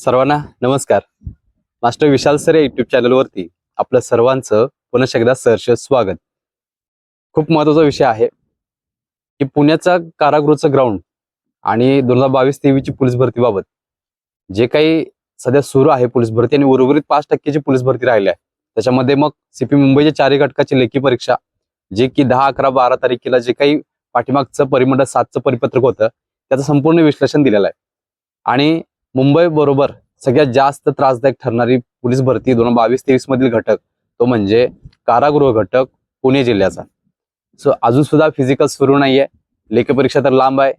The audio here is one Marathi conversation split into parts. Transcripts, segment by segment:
सर्वांना नमस्कार. मास्टर विशाल सर या युट्यूब चॅनलवरती आपलं सर्वांचं पुन्हा एकदा सहर्ष स्वागत. खूप महत्त्वाचा विषय आहे की पुण्याचा कारागृहचं ग्राउंड आणि दोन हजार बावीस तेवीसची पोलीस भरतीबाबत जे काही सध्या सुरू आहे पोलीस भरती आणि उर्वरित पाच टक्केची पोलीस भरती राहिली आहे. त्याच्यामध्ये मग सीपी मुंबईच्या चारही घटकाची लेखी परीक्षा जे की दहा अकरा बारा तारखेला जे काही पाठीमागचं परिमंडळ सातचं परिपत्रक होतं त्याचं संपूर्ण विश्लेषण दिलेलं आहे. आणि मुंबई बरोबर सगळ्यात जास्त त्रासदायक ठरणारी पोलीस भरती दोन हजार बावीस तेवीस मधील घटक तो म्हणजे कारागृह घटक पुणे जिल्ह्याचा. सो अजून सुद्धा फिजिकल सुरू नाहीये. लेखी परीक्षा तर लांब आहे.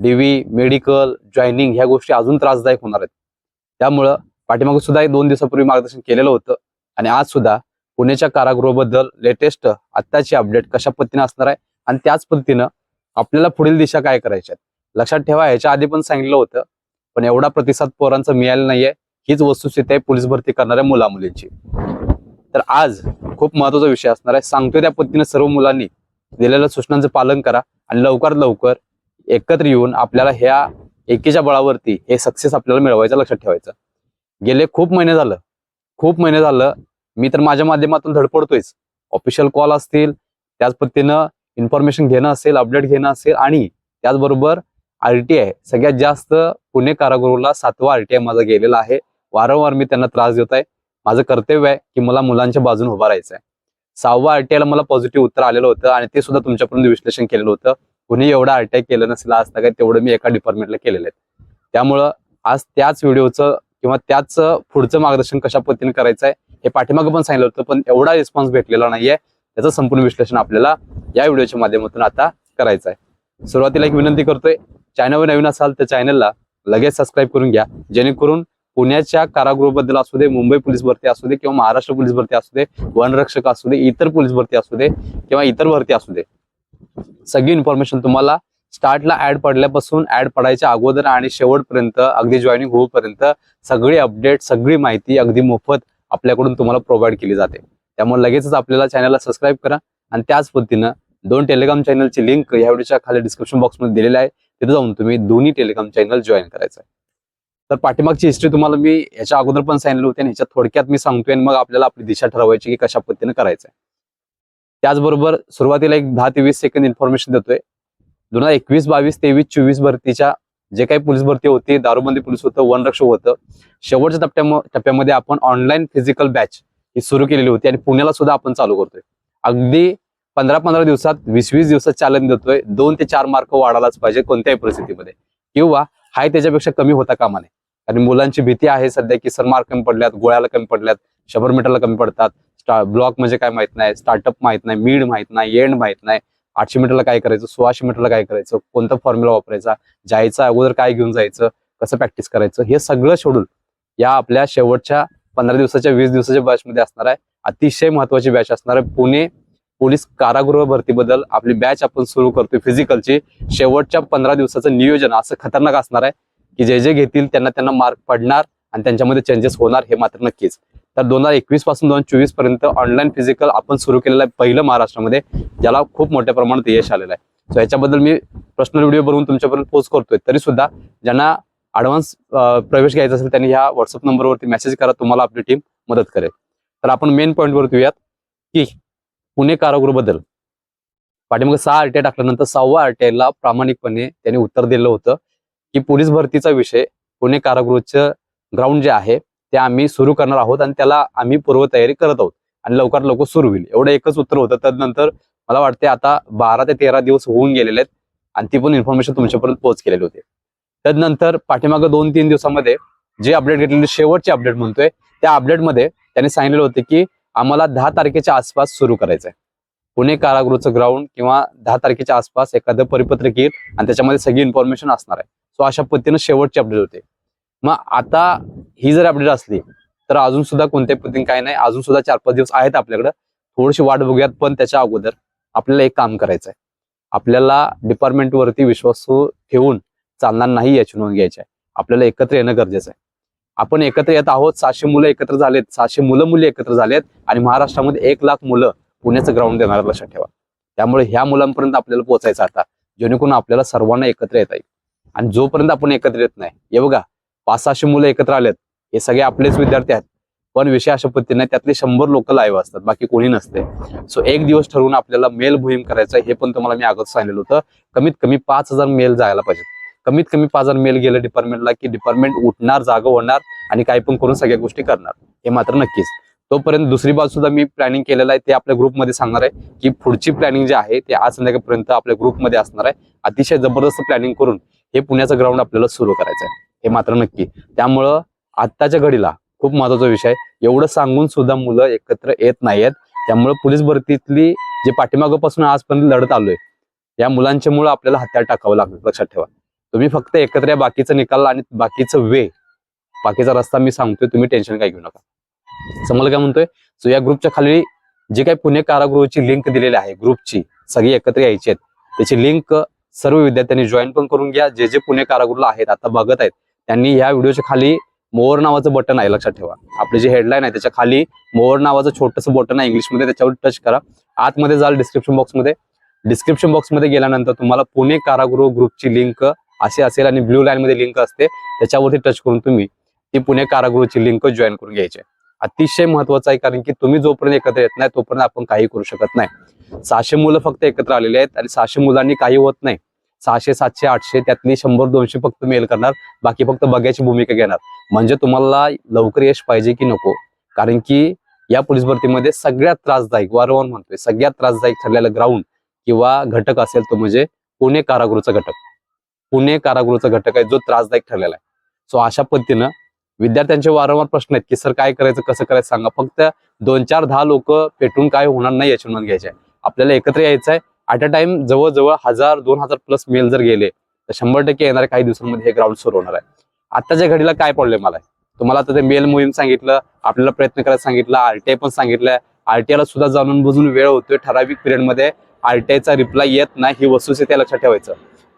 डीव्ही मेडिकल जॉईनिंग ह्या गोष्टी अजून त्रासदायक होणार आहेत. त्यामुळं पाठीमागे सुद्धा एक दोन दिवसापूर्वी मार्गदर्शन केलेलं होतं आणि आज सुद्धा पुण्याच्या कारागृहाबद्दल लेटेस्ट आत्ताची अपडेट कशा पद्धतीने असणार आहे आणि त्याच पद्धतीनं आपल्याला पुढील दिशा काय करायच्या लक्षात ठेवा ह्याच्या आधी पण सांगितलं होतं. पण एवढा प्रतिसाद पोरांचा मिळाला नाहीये. हीच वस्तुस्थिती आहे पोलीस भरती करणाऱ्या मुला मुलींची तर आज खूप महत्त्वाचा विषय असणार आहे. सांगतोय त्या पद्धतीने सर्व मुलांनी दिलेल्या सूचनांचं पालन करा आणि लवकरात लवकर एकत्र येऊन आपल्याला ह्या एकीच्या बळावरती हे सक्सेस आपल्याला मिळवायचं लक्षात ठेवायचं. गेले खूप महिने झालं. खूप महिने झालं. मी तर माझ्या माध्यमातून धडपडतोयच. ऑफिशियल कॉल असतील त्याच पद्धतीनं इन्फॉर्मेशन घेणं असेल अपडेट घेणं असेल आणि त्याचबरोबर आरटीआय सगळ्यात जास्त पुणे कारागृहला सातवा आरटीआय माझा गेलेला आहे. वारंवार मी त्यांना त्रास देत आहे. माझं कर्तव्य आहे की मला मुलांच्या बाजूने उभा राहायचं आहे. सहावा आरटीआयला मला पॉझिटिव्ह उत्तर आलेलं होतं आणि ते सुद्धा तुमच्यापर्यंत विश्लेषण केलेलं होतं. कुणी एवढं आरटीआय केलं नसेल आज काय तेवढं मी एका डिपार्टमेंटला केलेलं आहे. त्यामुळं आज त्याच व्हिडिओचं किंवा त्याच पुढचं मार्गदर्शन कशा पद्धतीने करायचं आहे हे पाठीमागं पण सांगितलं होतं पण एवढा रिस्पॉन्स भेटलेला नाहीये. त्याचं संपूर्ण विश्लेषण आपल्याला या व्हिडिओच्या माध्यमातून आता करायचं आहे. सुरुवातीला एक विनंती करतोय चॅनलवर नवीन असाल तर चॅनलला लगेच सबस्क्राईब करून घ्या. जेणेकरून पुण्याच्या कारागृहबद्दल असू दे मुंबई पोलीस भरती असू दे किंवा महाराष्ट्र पोलीस भरती असू दे वनरक्षक असू दे इतर पोलीस भरती असू दे किंवा इतर भरती असू दे सगळी इन्फॉर्मेशन तुम्हाला स्टार्टला ऍड पडल्यापासून ऍड पडायच्या अगोदर आणि शेवटपर्यंत अगदी जॉईनिंग होईपर्यंत सगळी अपडेट सगळी माहिती अगदी मोफत आपल्याकडून तुम्हाला प्रोव्हाइड केली जाते. त्यामुळे लगेचच आपल्याला चॅनलला सबस्क्राईब करा आणि त्याच पद्धतीनं दोन टेलिग्राम चॅनलची लिंक या व्हिडिओच्या खाली डिस्क्रिप्शन बॉक्समध्ये दिलेली आहे. तिथे जाऊन तुम्ही दोन्ही टेलिग्राम चॅनल जॉईन करायचं आहे तर पाठीमागची हिस्ट्री तुम्हाला मी याच्या अगोदर पण सांगितलं होती आणि याच्या थोडक्यात मी सांगतोय आणि मग आपल्याला आपली दिशा ठरवायची की कशा पद्धतीने करायचं आहे त्याचबरोबर सुरुवातीला एक दहा ते वीस सेकंद इन्फॉर्मेशन देतोय. दोन हजार एकवीस बावीस तेवीस चोवीस भरतीच्या जे काही पोलीस भरती होती दारूबंदी पोलीस होतं वनरक्षक होतं शेवटच्या टप्प्या टप्प्यामध्ये आपण ऑनलाईन फिजिकल बॅच ही सुरू केलेली होती आणि पुण्याला सुद्धा आपण चालू करतोय. अगदी पंधरा पंधरा दिवसात वीस वीस दिवसात चालन देतोय. दोन ते चार मार्क वाढायलाच पाहिजे कोणत्याही परिस्थितीमध्ये. किंवा हाय त्याच्यापेक्षा कमी होता कामा नये आणि मुलांची भीती आहे सध्या की सर मार्क कमी पडल्यात गोळ्याला कमी पडल्यात शंभर मीटरला कमी पडतात. ब्लॉक म्हणजे काय माहीत नाही स्टार्टअप माहीत नाही मीड माहीत नाही एंड माहीत नाही. आठशे मीटरला काय करायचं सोळाशे मीटरला काय करायचं कोणता फॉर्म्युला वापरायचा जायचा अगोदर काय घेऊन जायचं कसं प्रॅक्टिस करायचं हे सगळं सोडून या आपल्या शेवटच्या पंधरा दिवसाच्या वीस दिवसाच्या बॅचमध्ये असणार आहे. अतिशय महत्वाची बॅच असणार आहे. पुणे पोलीस कारागृह भरतीबद्दल आपली बॅच आपण सुरू करतोय फिजिकलची शेवटच्या पंधरा दिवसाचं नियोजन असं खतरनाक असणार आहे की जे जे घेतील त्यांना त्यांना मार्क पडणार आणि त्यांच्यामध्ये चेंजेस होणार हे मात्र नक्कीच. तर दोन हजार एकवीसपासून दोन हजार चोवीसपर्यंत ऑनलाईन फिजिकल आपण सुरू केलेलं आहे पहिलं महाराष्ट्रामध्ये ज्याला खूप मोठ्या प्रमाणात यश आलेलं आहे. सो याच्याबद्दल मी पर्सनल व्हिडिओ बनवून तुमच्यापर्यंत पोस्ट करतोय. तरी सुद्धा ज्यांना ऍडव्हान्स प्रवेश घ्यायचा असेल त्यांनी ह्या व्हॉट्सअप नंबरवरती मेसेज करा तुम्हाला आपली टीम मदत करेल. तर आपण मेन पॉईंटवरती येऊयात की पुणे कारागृहबद्दल पाठीमागे सहा आरटीआय टाकल्यानंतर सहावा आरटीआयला प्रामाणिकपणे त्यांनी उत्तर दिलं होतं की पोलीस भरतीचा विषय पुणे कारागृहचं ग्राउंड जे आहे ते आम्ही सुरू करणार आहोत आणि त्याला आम्ही पूर्वतयारी करत आहोत आणि लवकरात लवकर सुरू होईल. एवढं एकच उत्तर होतं. त्यानंतर मला वाटते आता बारा ते तेरा दिवस होऊन गेलेले आहेत आणि ती पण इन्फॉर्मेशन तुमच्यापर्यंत पोहोच केलेली होती. त्यानंतर पाठीमागं दोन तीन दिवसामध्ये जे अपडेट घेतलेले शेवटचे अपडेट म्हणतोय त्या अपडेटमध्ये त्यांनी सांगितलेलं होतं की आम्हाला दहा तारखेच्या आसपास सुरू करायचं आहे पुणे कारागृहचं ग्राउंड किंवा दहा तारखेच्या आसपास एखादं परिपत्रक येईल आणि त्याच्यामध्ये सगळी इन्फॉर्मेशन असणार आहे. सो अशा पद्धतीनं शेवटची अपडेट होते. मग आता ही जर अपडेट असली तर अजून सुद्धा कोणत्याही पद्धतीने काय नाही अजून सुद्धा चार पाच दिवस आहेत आपल्याकडे. थोडीशी वाट बघूयात पण त्याच्या अगोदर आपल्याला एक काम करायचं आहे आपल्याला डिपार्टमेंटवरती विश्वासू ठेवून चालणार नाही याची नोंद घ्यायची आहे. आपल्याला एकत्र येणं गरजेचं आहे. आपण एकत्र येत आहोत. सहाशे मुलं एकत्र झालेत. सहाशे मुलं मुली एकत्र झालेत. आणि महाराष्ट्रामध्ये एक लाख मुलं पुण्याचं ग्राउंड देणार लक्षात ठेवा. त्यामुळे ह्या मुलांपर्यंत आपल्याला पोहोचायचं आता. जेणेकरून आपल्याला सर्वांना एकत्र येता येईल. आणि जोपर्यंत आपण एकत्र येत नाही हे बघा पाच सहाशे मुलं एकत्र आलेत. हे सगळे आपलेच विद्यार्थी आहेत. पण विषय अशा पद्धतीने त्यातले शंभर लोक लाईव्ह असतात. बाकी कोणी नसते. सो एक दिवस ठरवून आपल्याला मेल मोहीम करायचं हे पण तुम्हाला मी अगोदर सांगितलं होतं. कमीत कमी पाच हजार मेल जायला पाहिजे कमीत कमी पाच हजार मेल गेलं डिपार्टमेंटला की डिपार्टमेंट उठणार जागा होणार आणि काही पण करून सगळ्या गोष्टी करणार. हे मात्र नक्कीच. तोपर्यंत दुसरी बाजू सुद्धा मी प्लॅनिंग केलेलं आहे ते आपल्या ग्रुपमध्ये सांगणार आहे की पुढची प्लॅनिंग जी आहे ते आज संध्याकाळपर्यंत आपल्या ग्रुपमध्ये असणार आहे. अतिशय जबरदस्त प्लॅनिंग करून हे पुण्याचं ग्राउंड आपल्याला सुरू करायचं आहे. हे मात्र नक्की. त्यामुळं आत्ताच्या घडीला खूप महत्त्वाचा विषय एवढं सांगून सुद्धा मुलं एकत्र येत नाहीयेत. त्यामुळे पोलीस भरतीतली जे पाठीमागापासून आजपर्यंत लढत आलोय या मुलांच्या मुळे आपल्याला हत्यार टाकावं लागलं. लक्षात ठेवा. तुम्ही फक्त एकत्र या बाकीचं निकाल आणि बाकीचं वे बाकीचा रस्ता मी सांगतोय तुम्ही टेन्शन काय घेऊ नका. समजलं काय म्हणतोय? सो या ग्रुपच्या खाली जे काही पुणे कारागृहाची लिंक दिलेली आहे ग्रुपची सगळी एकत्र यायची आहेत. त्याची लिंक सर्व विद्यार्थ्यांनी जॉईन पण करून घ्या. जे जे पुणे कारागृहला आहेत आता बघत आहेत त्यांनी या व्हिडिओच्या खाली मोअर नावाचं बटन आहे लक्षात ठेवा. आपली जी हेडलाईन आहे त्याच्याखाली मोअर नावाचं छोटंसं बटन आहे इंग्लिशमध्ये त्याच्यावर टच करा. आतमध्ये जाल डिस्क्रिप्शन बॉक्समध्ये डिस्क्रिप्शन बॉक्समध्ये गेल्यानंतर तुम्हाला पुणे कारागृह ग्रुपची लिंक असे असेल आणि ब्ल्यू लाईन मध्ये लिंक असते त्याच्यावरती टच करून तुम्ही ती पुणे कारागृहाची लिंक जॉईन करून घ्यायची. अतिशय महत्वाचं आहे कारण की तुम्ही जोपर्यंत एकत्र येत नाही तोपर्यंत आपण काही करू शकत नाही. सहाशे मुलं फक्त एकत्र आलेले आहेत आणि सहाशे मुलांनी काही होत नाही. सहाशे सातशे आठशे त्यातली शंभर दोनशे फक्त मेल करणार बाकी फक्त बघायची भूमिका घेणार. म्हणजे तुम्हाला लवकर यश पाहिजे की नको? कारण की या पोलीस भरतीमध्ये सगळ्यात त्रासदायक वारंवार म्हणतोय सगळ्यात त्रासदायक ठरलेलं ग्राउंड किंवा घटक असेल तो म्हणजे पुणे कारागृहचा घटक. पुणे कारागृहाचा घटक आहे जो त्रासदायक ठरलेला आहे. सो अशा पद्धतीनं विद्यार्थ्यांचे वारंवार प्रश्न आहेत की सर काय करायचं? कसं करायचं? सांगा. फक्त दोन चार दहा लोक पेटून काय होणार नाही याची नोंद घ्यायची आहे. आपल्याला एकत्र यायचं आहे. ॲट अ टाइम जवळजवळ हजार दोन हजार प्लस मेल जर गेले तर शंभर टक्के येणाऱ्या काही दिवसांमध्ये हे ग्राउंड सुरू होणार आहे. आताच्या घडीला काय प्रॉब्लेम आलाय? तुम्हाला आता ते मेल मोहीम सांगितलं आपल्याला प्रयत्न करायला सांगितलं आरटीआय पण सांगितलं आरटीआयला सुद्धा जाणून बुजून वेळ होतोय ठराविक पिरियडमध्ये आरटीआयचा रिप्लाय येत नाही ही वस्तुस्थिती लक्षात ठेवायचं.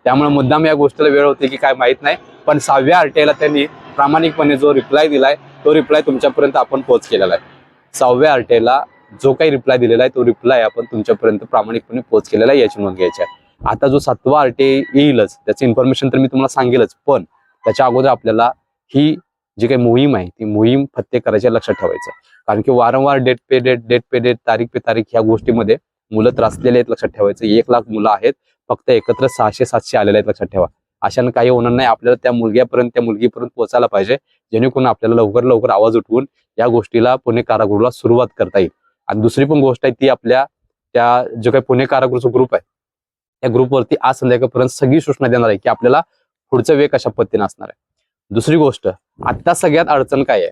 त्यामुळे मुद्दाम या गोष्टीला वेळ होते की काय माहीत नाही. पण सहाव्या आरटीआयला त्यांनी प्रामाणिकपणे जो रिप्लाय दिलाय तो रिप्लाय तुमच्यापर्यंत आपण पोच केलेला आहे. सहाव्या आरटीआयला जो काही रिप्लाय दिलेला आहे तो रिप्लाय आपण तुमच्यापर्यंत प्रामाणिकपणे पोच केलेला आहे याची नोंद घ्यायची आहे. आता जो सातवा आरटीआय येईलच त्याचं इन्फॉर्मेशन तर मी तुम्हाला सांगेलच पण त्याच्या अगोदर आपल्याला ही जी काही मोहीम आहे ती मोहीम फत्ते करायची लक्षात ठेवायचं कारण की वारंवार डेट पे डेट डेट पे डेट तारीख पे तारीख ह्या गोष्टीमध्ये मुलं त्रासलेले आहेत लक्षात ठेवायचं एक लाख मुलं आहेत फक्त एकत्र सहाशे सातशे आलेले आहेत लक्षात ठेवा. अशानं काही होणार नाही. आपल्याला त्या मुलग्यापर्यंत त्या मुलगीपर्यंत पोहोचायला पाहिजे. जेणेकरून आपल्याला लवकर लवकर आवाज उठवून या गोष्टीला पुणे कारागृहाला सुरुवात करता येईल. आणि दुसरी पण गोष्ट आहे ती आपल्या त्या जो काही पुणे कारागृहचा ग्रुप आहे त्या ग्रुपवरती आज संध्याकाळपर्यंत सगळी सूचना देणार आहे की आपल्याला पुढचं वेग कशा पद्धतीने असणार आहे. दुसरी गोष्ट आत्ता सगळ्यात अडचण काय आहे?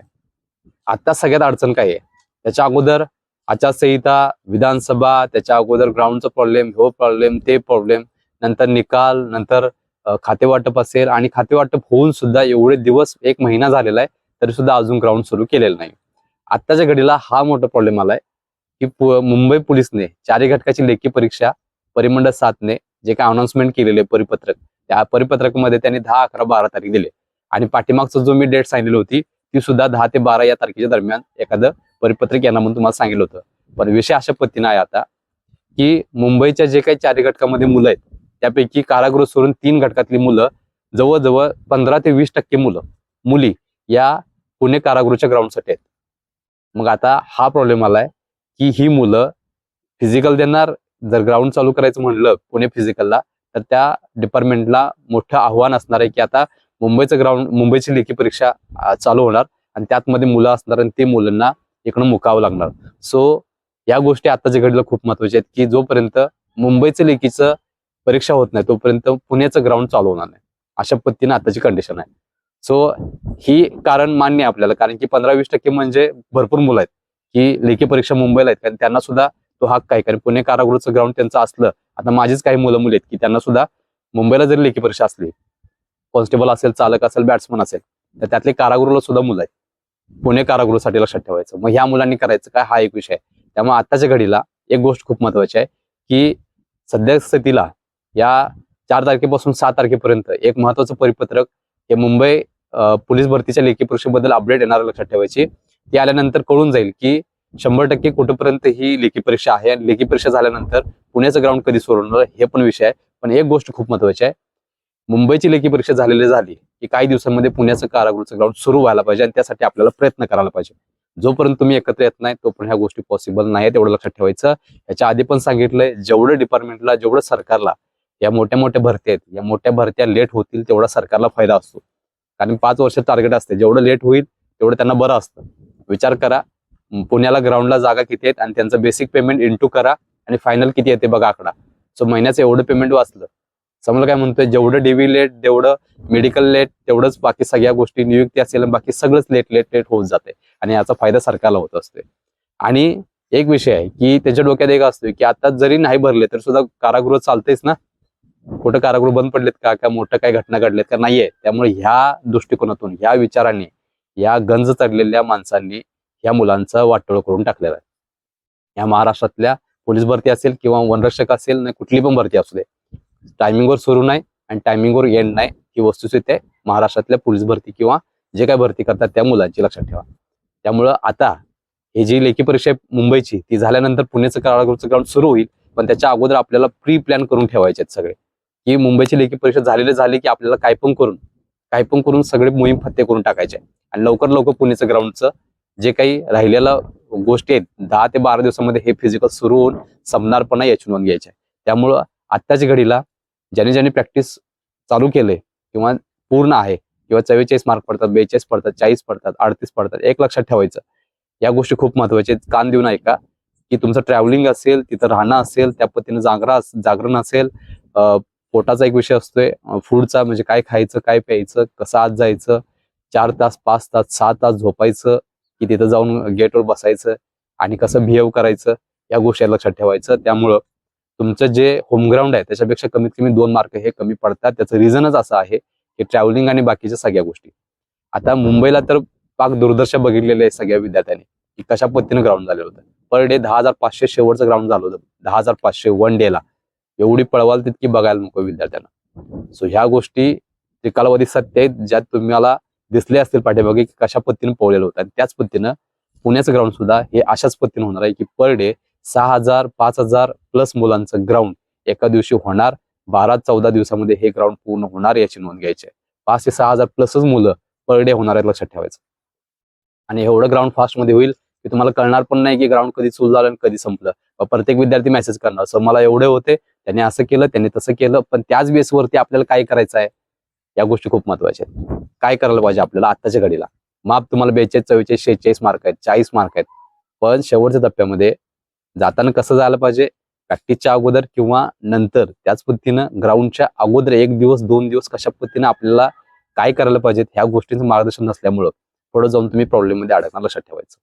आत्ता सगळ्यात अडचण काय आहे? त्याच्या अगोदर आचारसंहिता विधानसभा त्याच्या अगोदर ग्राउंडचा प्रॉब्लेम हो प्रॉब्लेम ते प्रॉब्लेम नंतर निकाल नंतर खातेवाटप असेल आणि खातेवाटप होऊन सुद्धा एवढे दिवस एक महिना झालेला आहे तरी सुद्धा अजून ग्राउंड सुरू केलेलं नाही. आत्ताच्या घडीला हा मोठा प्रॉब्लेम आलाय की मुंबई पोलिसने चारी घटकाची लेखी परीक्षा परिमंडळ सातने जे काही अनाउन्समेंट केलेले परिपत्रक त्या परिपत्रकामध्ये त्यांनी दहा अकरा बारा तारीख दिले. आणि पाठीमागचं जो मी डेट सांगितली होती ती सुद्धा दहा ते बारा या तारखेच्या दरम्यान एखादं परिपत्रक यांना म्हणून तुम्हाला सांगितलं होतं. पण विषय अशा पद्धतीनं आहे आता की मुंबईच्या जे काही चारी घटकामध्ये मुलं आहेत त्यापैकी कारागृह सोडून तीन घटकातली मुलं जवळजवळ पंधरा ते वीस टक्के मुलं मुली या पुणे कारागृहच्या ग्राउंडसाठी आहेत. मग आता हा प्रॉब्लेम आलाय की ही मुलं फिजिकल देणार जर ग्राउंड चालू करायचं म्हणलं पुणे फिजिकलला तर त्या डिपार्टमेंटला मोठं आव्हान असणार आहे की आता मुंबईचं ग्राउंड मुंबईची लेखी परीक्षा चालू होणार आणि त्यातमध्ये मुलं असणार आणि ते मुलांना इकडं मुकावं लागणार. सो या गोष्टी आताच्या घडीला खूप महत्त्वाच्या आहेत की जोपर्यंत मुंबईचं लेखीचं परीक्षा होत नाही तोपर्यंत पुण्याचं ग्राउंड चालू होणार नाही. अशा पद्धतीने आताची कंडिशन आहे. सो ही कारण मान्य आहे आपल्याला कारण की पंधरा वीस टक्के म्हणजे भरपूर मुलं आहेत. की लेखी परीक्षा मुंबईला आहेत कारण त्यांना सुद्धा तो हक्क आहे. कारण पुणे कारागृहाचं ग्राउंड त्यांचं असलं आता माझीच काही मुलं मुली आहेत की त्यांना सुद्धा मुंबईला जरी लेखी परीक्षा असली कॉन्स्टेबल असेल चालक असेल बॅट्समन असेल तर त्यातले कारागृहला सुद्धा मुलं आहेत. पुणे कारागृहासाठी लक्षात ठेवायचं. मग ह्या मुलांनी करायचं काय? हा एक विषय आहे. त्यामुळे आताच्या घडीला एक गोष्ट खूप महत्वाची आहे की सध्या स्थितीला या चार तारखेपासून सात तारखेपर्यंत एक महत्वाचं परिपत्रक हे मुंबई पोलीस भरतीच्या लेखी परीक्षेबद्दल अपडेट येणार लक्षात ठेवायची. ती आल्यानंतर कळून जाईल की शंभर टक्के कुठेपर्यंत ही लेखी परीक्षा आहे आणि लेखी परीक्षा झाल्यानंतर पुण्याचं ग्राउंड कधी सुरू हे पण विषय आहे. पण एक गोष्ट खूप महत्वाची आहे. मुंबईची लेखी परीक्षा झालेली झाली की काही दिवसांमध्ये पुण्याचं कारागृहचं ग्राउंड सुरू व्हायला पाहिजे आणि त्यासाठी आपल्याला प्रयत्न करायला पाहिजे. जोपर्यंत तुम्ही एकत्र येत नाही तोपर्यंत ह्या गोष्टी पॉसिबल नाही तेवढं लक्षात ठेवायचं. याच्या आधी पण सांगितलंय जेवढं डिपार्टमेंटला जेवढं सरकारला या मोठ्या मोठ्या भरत्या आहेत. या मोठ्या भरत्या लेट होतील तेवढा सरकारला फायदा असतो. कारण पाच वर्ष टार्गेट असते. जेवढं लेट होईल तेवढं त्यांना बरं असतं. विचार करा. पुण्याला ग्राउंडला जागा किती आहेत आणि त्यांचं बेसिक पेमेंट इंटू करा आणि फायनल किती येते बघा आकडा. सो महिन्याचं एवढं पेमेंट वाचलं. समजा काय म्हणतोय? जेवढं डीव्ही लेट तेवढं मेडिकल लेट तेवढंच बाकी सगळ्या गोष्टी नियुक्ती असेल आणि बाकी सगळंच लेट लेट लेट होत जाते. आणि याचा फायदा सरकारला होत असते आणि एक विषय आहे की त्याच्या डोक्यात एक असतोय की आता जरी नाही भरले तर सुद्धा कारागृह चालतेच ना? कुठं कारागृह बंद पडलेत का का मोठं काही घटना घडल्यात का नाहीये त्यामुळे ह्या दृष्टिकोनातून ह्या विचारांनी या गंज चढलेल्या माणसांनी या मुलांचं वाटोळ करून टाकलेलं आहे. या महाराष्ट्रातल्या पोलीस भरती असेल किंवा वनरक्षक असेल नाही कुठली पण भरती असू दे टायमिंगवर सुरू नाही आणि टायमिंगवर एंड नाही ही वस्तुस्थिती आहे महाराष्ट्रातल्या पोलीस भरती किंवा जे काय भरती करतात त्या मुलांची लक्षात ठेवा. त्यामुळं आता ही जी लेखी परीक्षा आहे मुंबईची ती झाल्यानंतर पुण्याचं कारागृहचं ग्राउंड सुरू होईल पण त्याच्या अगोदर आपल्याला प्री प्लॅन करून ठेवायचे आहेत सगळे. की मुंबईची लेखी परीक्षा झालेली झाली की आपल्याला काय पण करून काय पण करून सगळे मोहीम फत्ते करून टाकायचे. आणि लवकर लवकर पुण्याचं ग्राउंडचं जे काही राहिलेलं गोष्टी आहेत दहा ते बारा दिवसामध्ये हे फिजिकल सुरू होऊन संपणारपणा याची नोंद घ्यायची. आहे त्यामुळं आत्ताच्या घडीला ज्याने ज्याने प्रॅक्टिस चालू केले किंवा पूर्ण आहे किंवा चव्वेचाळीस मार्क पडतात बेचाळीस पडतात चाळीस पडतात अडतीस पडतात एक लक्षात ठेवायचं. या गोष्टी खूप महत्त्वाच्या आहेत. कान देऊन ऐका की तुमचं ट्रॅव्हलिंग असेल तिथं राहणं असेल त्या पद्धतीनं जागरा जागरण असेल पोटाचा एक विषय असतोय. फूडचा म्हणजे काय खायचं काय प्यायचं कसं आत जायचं चार तास पाच तास सहा तास झोपायचं की तिथं जाऊन गेटवर बसायचं आणि कसं बिहेव करायचं या गोष्टी लक्षात ठेवायचं. त्यामुळं तुमचं जे होमग्राऊंड आहे त्याच्यापेक्षा कमीत कमी दोन मार्क हे कमी पडतात. त्याचं रिझनच असं आहे की ट्रॅव्हलिंग आणि बाकीच्या सगळ्या गोष्टी. आता मुंबईला तर पाक दुर्दशा बघितलेले आहे सगळ्या विद्यार्थ्यांनी की कशा पद्धतीनं ग्राउंड झालेलं होतं. पर डे दहा हजार पाचशे शेवटचं ग्राउंड झालं होतं. दहा हजार पाचशे वन डेला एवढी पळवाल तितकी बघायला नको विद्यार्थ्यांना. सो ह्या गोष्टी जे कालावधी सत्य आहेत ज्यात तुम्हाला दिसले असतील पाठीमागे की कशा पद्धतीने पोहलेलं होतं. आणि त्याच पद्धतीनं पुण्याचं ग्राउंड सुद्धा हे अशाच पद्धतीने होणार आहे की पर डे सहा हजार पाच हजार प्लस मुलांचं ग्राउंड एका दिवशी होणार. बारा चौदा दिवसामध्ये हे ग्राउंड पूर्ण होणार याची नोंद घ्यायची आहे. पाच ते सहा हजार प्लसच मुलं पर डे होणार आहेत लक्षात ठेवायचं. आणि एवढं ग्राउंड फास्टमध्ये होईल की तुम्हाला कळणार पण नाही की ग्राउंड कधी सुरू झालं आणि कधी संपलं. प्रत्येक विद्यार्थी मेसेज करणार. सर मला एवढे होते. त्यांनी असं केलं त्यांनी तसं केलं. पण त्याच बेसवरती आपल्याला काय करायचं आहे? या गोष्टी खूप महत्त्वाच्या आहेत. काय करायला पाहिजे आपल्याला? आत्ताच्या घडीला. माप तुम्हाला बेचाळीस चव्वेचाळीस शेहेचाळीस मार्क आहेत. चाळीस मार्क आहेत. पण शेवटच्या टप्प्यामध्ये जाताना कसं जायला पाहिजे? प्रॅक्टिसच्या अगोदर किंवा नंतर त्याच पद्धतीनं ग्राउंडच्या अगोदर एक दिवस दोन दिवस कशा पद्धतीनं आपल्याला काय करायला पाहिजेत? ह्या गोष्टींचं मार्गदर्शन नसल्यामुळं पुढे जाऊन तुम्ही प्रॉब्लेममध्ये अडकणार लक्षात ठेवायचं.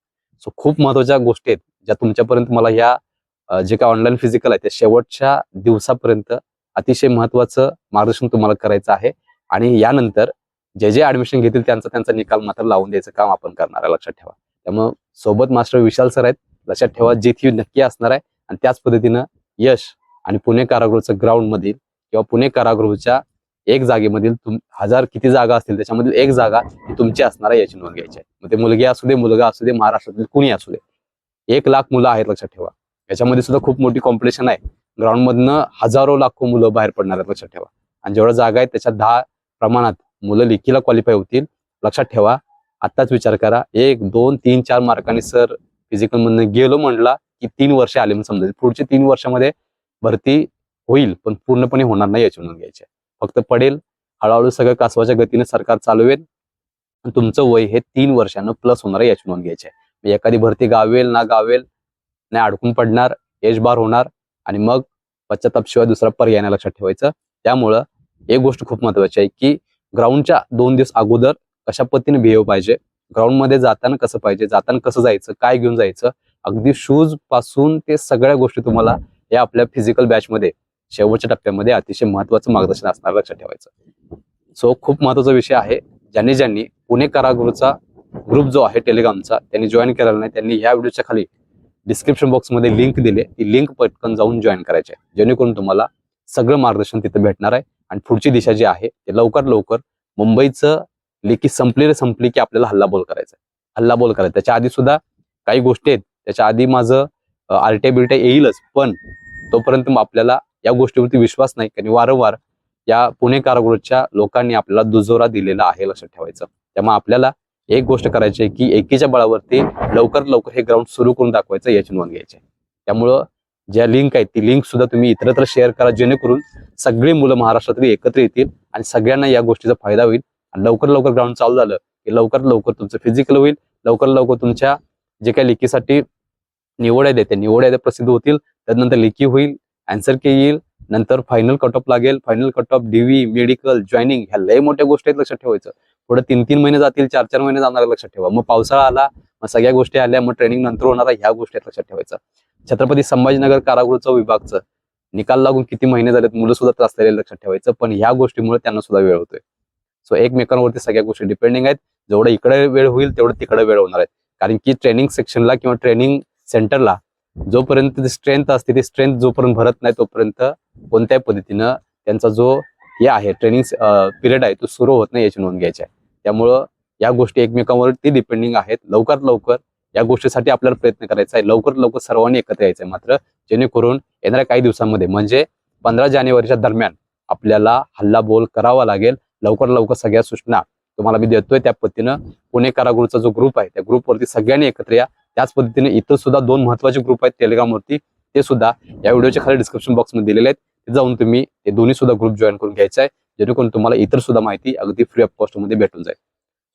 सो खूप महत्त्वाच्या गोष्टी आहेत ज्या तुमच्यापर्यंत मला या जे काय ऑनलाईन फिजिकल आहे त्या शेवटच्या दिवसापर्यंत अतिशय महत्वाचं मार्गदर्शन तुम्हाला करायचं आहे. आणि यानंतर जे जे ऍडमिशन घेतील त्यांचा त्यांचा निकाल मात्र लावून द्यायचं काम आपण करणार आहे लक्षात ठेवा. त्यामुळे सोबत मास्टर विशाल सर आहेत लक्षात ठेवा जिथे नक्की असणार आहे. आणि त्याच पद्धतीनं यश आणि पुणे कारागृहचं ग्राउंड मधील किंवा पुणे कारागृहच्या एक जागेमधील तुम हजार किती जागा असतील त्याच्यामधील एक जागा ही तुमची असणार आहे याची नोंद घ्यायची आहे. मग ते मुलगी असू दे मुलगा असू दे महाराष्ट्रातील कुणी असू दे एक लाख मुलं आहेत लक्षात ठेवा. याच्यामध्ये सुद्धा खूप मोठी कॉम्पिटिशन आहे. ग्राउंडमधनं हजारो लाखो मुलं बाहेर पडणार आहेत लक्षात ठेवा. आणि जेवढ्या जागा आहेत त्याच्या दहा प्रमाणात मुलं लिखीला क्वालिफाय होतील लक्षात ठेवा. आत्ताच विचार करा एक दोन तीन चार मार्कांनी सर फिजिकल मधनं गेलो म्हणला की तीन वर्ष आले म्हणून समजायचे पुढच्या तीन वर्षामध्ये भरती होईल पण पूर्णपणे होणार नाही याची नोंद घ्यायची आहे. फक्त पडेल. हळूहळू सगळं कासवाच्या गतीने सरकार चालवेल तुमचं वय हे तीन वर्षानं प्लस होणार आहे याची नोंद घ्यायची आहे म्हणजे एखादी भरती गावेल ना गावेल नाही अडकून पडणार यशबार होणार आणि मग पश्चातापशिवाय दुसरा पर्याय नाही लक्षात ठेवायचं. त्यामुळं एक गोष्ट खूप महत्वाची आहे की ग्राउंडच्या दोन दिवस अगोदर कशा पद्धतीने बिहेव पाहिजे? ग्राउंडमध्ये जाताना कसं पाहिजे? जाताना कसं जायचं? काय घेऊन जायचं? अगदी शूजपासून ते सगळ्या गोष्टी तुम्हाला या आपल्या फिजिकल बॅचमध्ये शेवटच्या टप्प्यामध्ये अतिशय महत्वाचं मार्गदर्शन असणार लक्षात ठेवायचं. सो खूप महत्त्वाचा विषय आहे. ज्यांनी ज्यांनी पुणे कारागृहचा ग्रुप जो आहे टेलिग्रामचा त्यांनी जॉईन केलेला नाही. त्यांनी ह्या व्हिडिओच्या खाली डिस्क्रिप्शन बॉक्समध्ये लिंक दिली. ती लिंक पटकन जाऊन जॉईन करायची आहे. जेणेकरून तुम्हाला सगळं मार्गदर्शन तिथं भेटणार आहे. आणि पुढची दिशा जी आहे ते लवकर लवकर मुंबईचं लेखी संपली रे संपली की आपल्याला हल्लाबोल करायचा आहे. हल्लाबोल करायचा त्याच्या आधी सुद्धा काही गोष्टी आहेत. त्याच्या आधी माझं आरटे बिरटे येईलच. पण तोपर्यंत आपल्याला या गोष्टीवरती विश्वास नाही कारण वारंवार या पुणे कारागृहच्या लोकांनी आपल्याला दुजोरा दिलेला आहे लक्षात ठेवायचं. त्यामुळे आपल्याला एक गोष्ट करायची आहे की एकीच्या बळावरती लवकर लवकर हे ग्राउंड सुरू करून दाखवायचं याची नोंद घ्यायची त्यामुळं ज्या लिंक आहेत ती लिंक सुद्धा तुम्ही इतरत्र शेअर करा जेणेकरून सगळी मुलं महाराष्ट्रातली एकत्र येतील आणि सगळ्यांना या गोष्टीचा फायदा होईल. आणि लवकर लवकर ग्राउंड चालू झालं की लवकर लवकर तुमचं फिजिकल होईल लवकर लवकर तुमच्या जे काही लेखीसाठी निवड आहेत त्या निवड आहेत प्रसिद्ध होतील त्यानंतर लेखी होईल अँसर के येईल. नंतर फायनल कट ऑफ लागेल. Final cut off DV medical joining ह्या लय मोठ्या गोष्टी आहेत लक्षात ठेवायचं. पुढे तीन तीन महिने जातील चार चार महिने जाणार लक्षात ठेवा. मग पावसाळा आला मग सगळ्या गोष्टी आल्या मग ट्रेनिंग नंतर होणार ह्या गोष्टी लक्षात ठेवायचं. छत्रपती संभाजीनगर कारागृहचं विभागचं. निकाल लागून किती महिने झालेत मुलं सुद्धा त्रासलेले लक्षात ठेवायचं पण ह्या गोष्टीमुळे त्यांना सुद्धा वेळ होतोय. सो एकमेकांवरती सगळ्या गोष्टी डिपेंडिंग आहेत. जेवढं इकडे वेळ होईल तेवढं तिकडे वेळ होणार आहे. कारण की ट्रेनिंग सेक्शनला किंवा ट्रेनिंग सेंटरला जोपर्यंत स्ट्रेंथ असते ती स्ट्रेंथ जोपर्यंत भरत नाही तोपर्यंत कोणत्याही पद्धतीनं त्यांचा जो हे आहे ट्रेनिंग पिरियड आहे तो सुरू होत नाही याची नोंद घ्यायची आहे. त्यामुळं या गोष्टी एकमेकांवर ती डिपेंडिंग आहेत. लवकरात लवकर या गोष्टीसाठी आपल्याला प्रयत्न करायचा आहे. लवकर लवकर सर्वांनी एकत्र यायचं आहे मात्र जेणेकरून येणाऱ्या काही दिवसांमध्ये म्हणजे पंधरा जानेवारीच्या दरम्यान आपल्याला हल्ला बोल करावा लागेल. लवकर लवकर सगळ्या सूचना तुम्हाला मी देतोय. त्या पद्धतीनं पुणे कारागृहचा जो ग्रुप आहे त्या ग्रुपवरती सगळ्यांनी एकत्र या. त्याच पद्धतीने इतर सुद्धा दोन महत्त्वाचे ग्रुप आहेत टेलिग्रामवरती ते सुद्धा या व्हिडिओच्या खाली डिस्क्रिप्शन बॉक्समध्ये दिलेले आहेत. जाऊन तुम्ही ते दोन्ही सुद्धा ग्रुप जॉईन करून घ्यायचा आहे. जेणेकरून तुम्हाला इतर सुद्धा माहिती अगदी फ्री ऑफ कॉस्टमध्ये भेटून जाईल.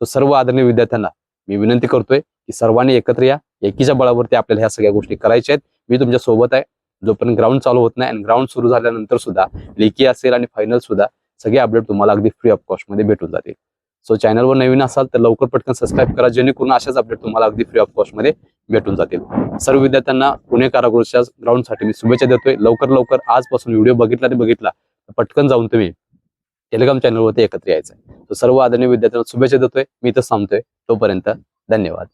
तर सर्व आदरणीय विद्यार्थ्यांना मी विनंती करतोय की सर्वांनी एकत्र या. एकीच्या बळावरती आपल्याला ह्या सगळ्या गोष्टी करायच्या आहेत. मी तुमच्यासोबत आहे. जोपर्यंत ग्राउंड चालू होत नाही आणि ग्राउंड सुरू झाल्यानंतर सुद्धा लेखी असेल आणि फायनल सुद्धा सगळे अपडेट तुम्हाला अगदी फ्री ऑफ कॉस्टमध्ये भेटून जातील. सो चॅनलवर नवीन असाल तर लवकर पटकन सबस्क्राईब करा. जेणेकरून अशाच अपडेट तुम्हाला अगदी फ्री ऑफ कॉस्टमध्ये भेटून जातील. सर्व विद्यार्थ्यांना पुणे कारागृहच्या ग्राउंडसाठी मी शुभेच्छा देतोय. लवकर लवकर आजपासून व्हिडिओ बघितला ते बघितला पटकन जाऊन तुम्ही टेलिग्राम चॅनलवरती एकत्र यायचं आहे सर्व आदरणीय विद्यार्थ्यांना शुभेच्छा देतोय. मी इथं थांबतोय. तोपर्यंत धन्यवाद.